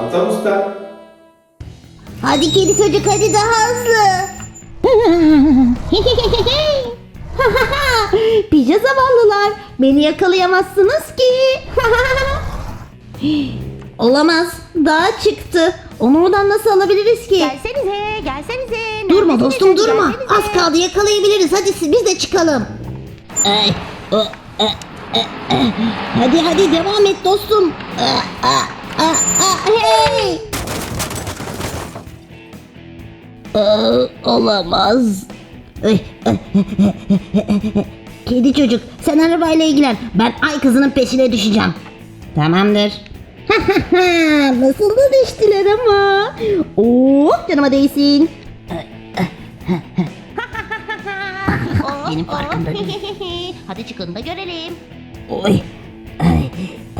Tamtam usta. Hadi kedi çocuk hadi daha hızlı. Pija zavallılar. Beni yakalayamazsınız ki. Olamaz. Dağa çıktı. Onu oradan nasıl alabiliriz ki? Gelsenize, gelsenize. Durma dostum durma. Gelsenize. Az kaldı yakalayabiliriz. Hadi siz- biz de çıkalım. Ay, o, e, e, e. Hadi hadi devam et dostum. Hey. Aa, olamaz. Kedi çocuk sen arabayla ilgilen. Ben ay kızının peşine düşeceğim. Tamamdır. Nasıl da düştüler ama. Oo, canıma değsin. Oh, Benim oh. farkında Hadi çıkın da görelim. Oy. Ay.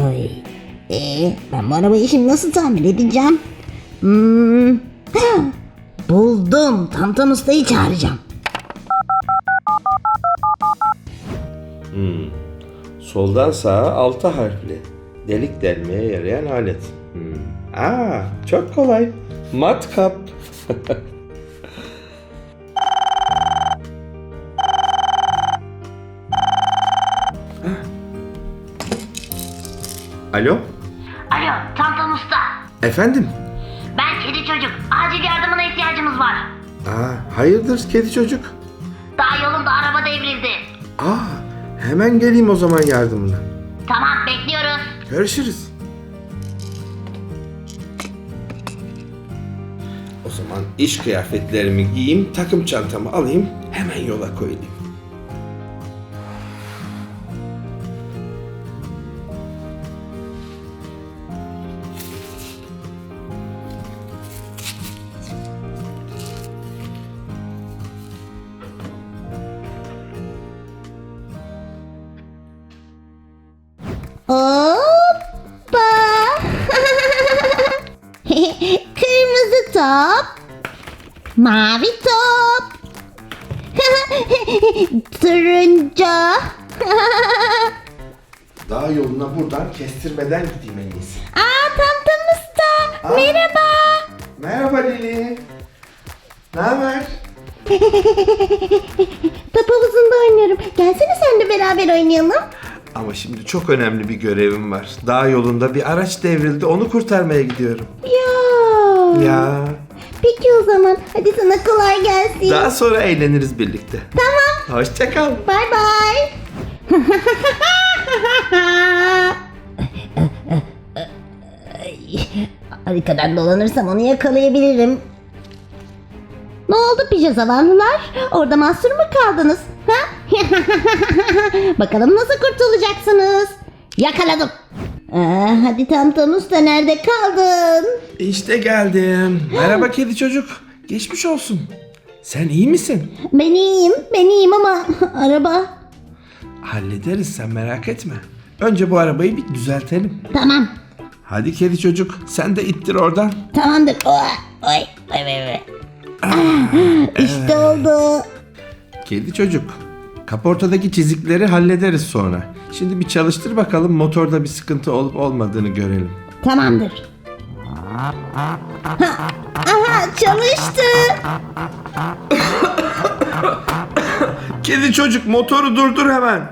Oy. Ee, ben bu arabayı şimdi nasıl tamir edeceğim? Hmm. Buldum. Tamtam ustayı çağıracağım. Hmm. Soldan sağa altı harfli. Delik delmeye yarayan alet. Hmm. Aa, çok kolay. Matkap. Alo? Alo, Tantan. Efendim? Ben kedi çocuk. Acil yardımına ihtiyacımız var. Aa, hayırdır kedi çocuk? Daha yolunda araba devrildi. Aa, hemen geleyim o zaman yardımına. Tamam, bekliyoruz. Görüşürüz. O zaman iş kıyafetlerimi giyeyim, takım çantamı alayım, hemen yola koyulayım. Hoppa. Kırmızı top. Mavi top. Turuncu. Daha yoluna buradan kestirmeden gideyim en iyisi. Aa tam usta. Aa. Merhaba. Merhaba Lili. Ne haber? Top havuzunda oynuyorum. Gelsene sen de beraber oynayalım. Ama şimdi çok önemli bir görevim var. Dağ yolunda bir araç devrildi, onu kurtarmaya gidiyorum. Ya. Ya, Peki o zaman. Hadi sana kolay gelsin. daha sonra eğleniriz birlikte. Tamam. Hoşça kal. Bay bay. Harikadan dolanırsam onu yakalayabilirim. Ne oldu pija zavallılar? Orada mahsur mu kaldınız? Ha? Bakalım nasıl kurtulacaksınız? Yakaladım. Aa, hadi Tamtam Usta nerede kaldın? İşte geldim. Merhaba kedi çocuk. Geçmiş olsun. Sen iyi misin? Ben iyiyim, ben iyiyim ama araba... Hallederiz sen merak etme. Önce bu arabayı bir düzeltelim. Tamam, Hadi kedi çocuk sen de ittir oradan. tamamdır. Oy, oy, oy, oy, oy. İşte oldu. Kedi çocuk. Kaportadaki çizikleri hallederiz sonra. Şimdi bir çalıştır bakalım motorda bir sıkıntı olup olmadığını görelim. Tamamdır. Ha, aha çalıştı. Kedi çocuk motoru durdur hemen.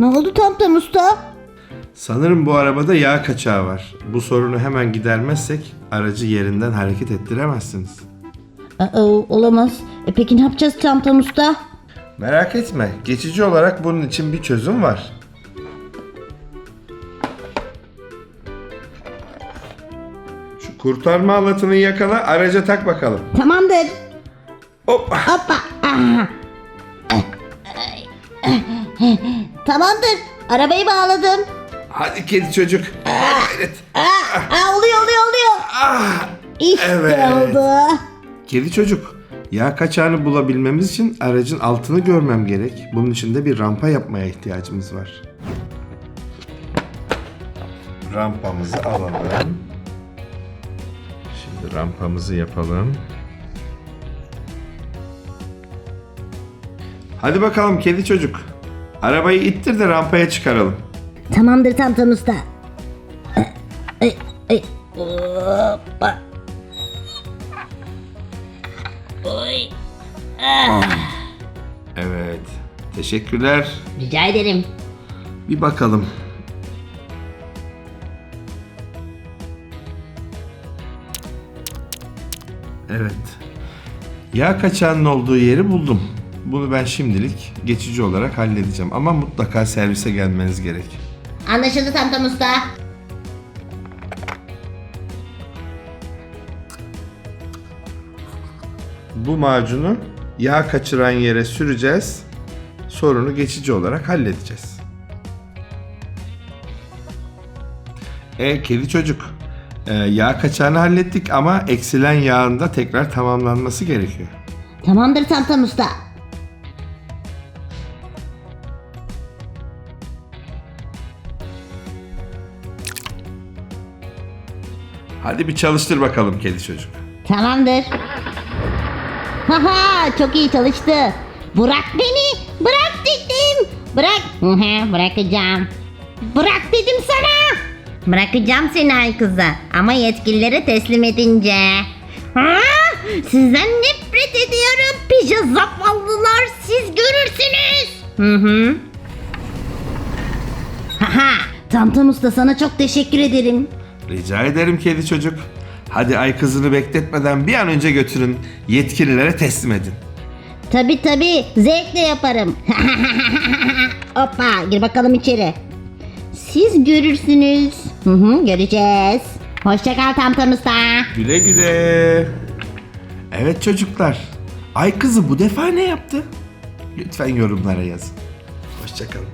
Ne oldu Tamtam Usta? Sanırım bu arabada yağ kaçağı var. Bu sorunu hemen gidermezsek aracı yerinden hareket ettiremezsiniz. Aa, olamaz. E peki ne yapacağız Tamtam Usta? Merak etme. Geçici olarak bunun için bir çözüm var. Şu kurtarma alatını yakala, araca tak bakalım. Tamamdır. Hop. Hoppa. Aha. Tamamdır. Arabayı bağladım. Hadi kedi çocuk. Gayret. Aa, aa, oluyor oluyor oluyor. Ah. İşte Evet. oldu. Kedi çocuk. Yağ kaçağını bulabilmemiz için aracın altını görmem gerek. Bunun için de bir rampa yapmaya ihtiyacımız var. Rampamızı alalım. Şimdi rampamızı yapalım. Hadi bakalım kedi çocuk. Arabayı ittir de rampaya çıkaralım. Tamamdır Tamtam Usta. Hoppa. Evet. Teşekkürler. rica ederim. Bir bakalım. Evet. Yağ kaçağının olduğu yeri buldum. Bunu ben şimdilik geçici olarak halledeceğim ama mutlaka servise gelmeniz gerek. Anlaşıldı Tamtam Usta. Bu macunu yağ kaçıran yere süreceğiz. Sorunu geçici olarak halledeceğiz. E kedi çocuk. e, yağ kaçağını hallettik ama eksilen yağın da tekrar tamamlanması gerekiyor. Tamamdır Tamtam Usta. Hadi bir çalıştır bakalım kedi çocuk. Tamamdır. Haha çok iyi çalıştı. Bırak beni. Bırak dedim. Bırak. Bırakacağım. Bırak dedim sana. Bırakacağım seni ay kızı. Ama yetkililere teslim edince. Ha? Sizden nefret ediyorum. Pija zavallılar. Siz görürsünüz. Hı hı. Haha. Tamtam Usta sana çok teşekkür ederim. Rica ederim kedi çocuk. Hadi ay kızını bekletmeden bir an önce götürün. Yetkililere teslim edin. Tabi tabi zevkle yaparım. Hoppa gir bakalım içeri. Siz görürsünüz. Hı hı göreceğiz. Hoşça kal Tamtam Usta. Güle güle. Evet çocuklar. Ay kızı bu defa ne yaptı? Lütfen yorumlara yazın. Hoşçakalın.